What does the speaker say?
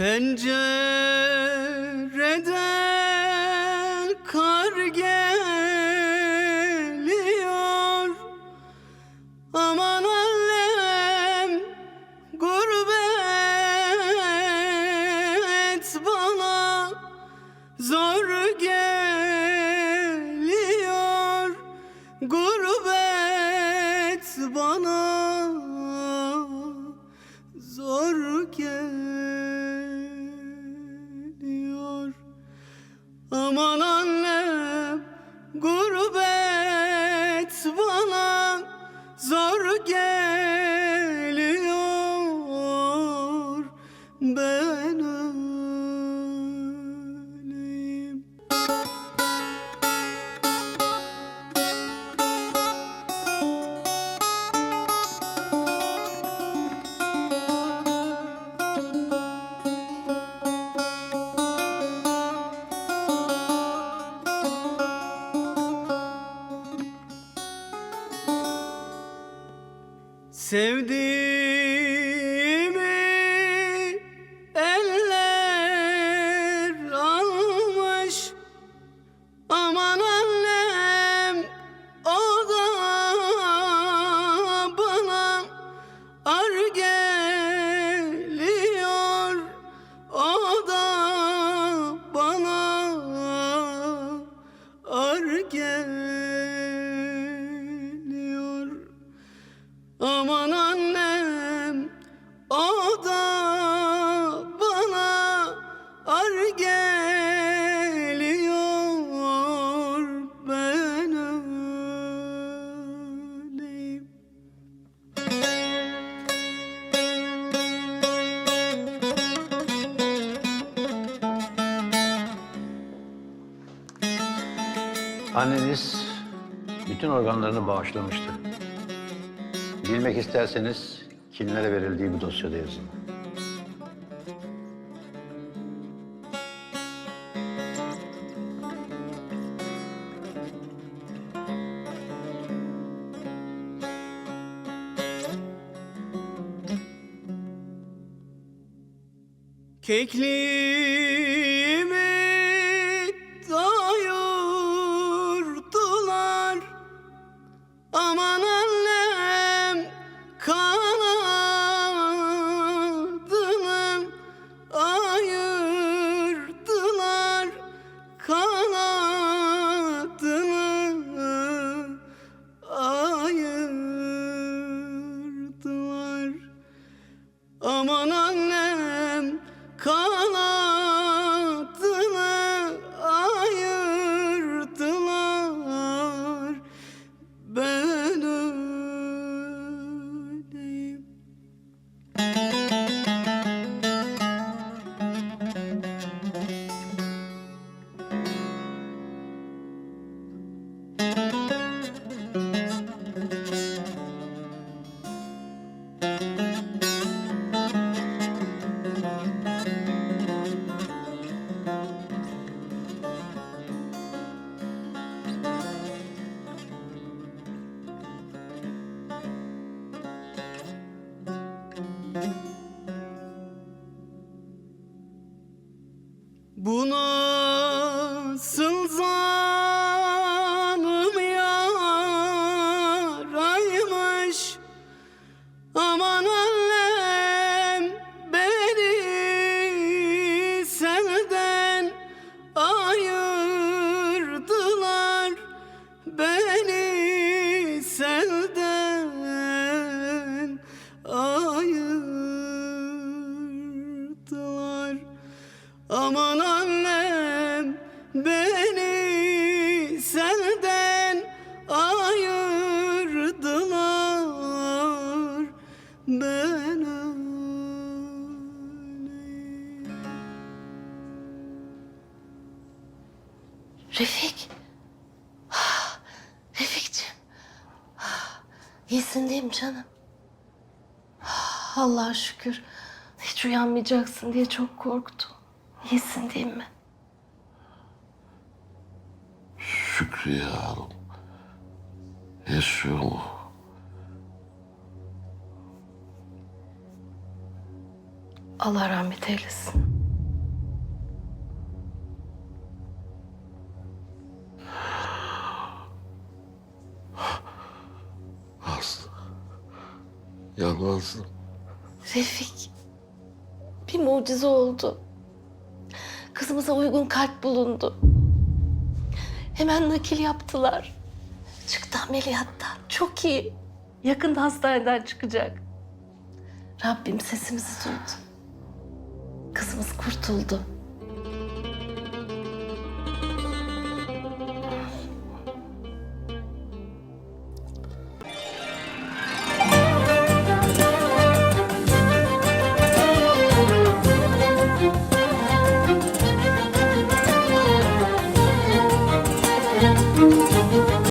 Pencereden Aman annem gurbet Sevdiğimi o da bana ar geliyor ben öleyim. Anneniz bütün organlarını bağışlamıştı. Bilmek isterseniz kimlere verildiği bu dosyada yazın. Kekliğimi beni senden ayırdılar Ben Refik. Ah, Refikciğim. Ah, İyisin değil mi canım? Ah, Allah'a şükür. Hiç uyanmayacaksın diye çok korktum. İyisin değil mi? Şükrü Hanım yaşıyor mu? Allah rahmet eylesin. Aslı. Yalnızım. Refik. Bir mucize oldu. Kızımıza uygun kalp bulundu. Hemen nakil yaptılar. Çıktı ameliyattan. Çok iyi. Yakında hastaneden çıkacak. Rabbim sesimizi duydu. Kızımız kurtuldu.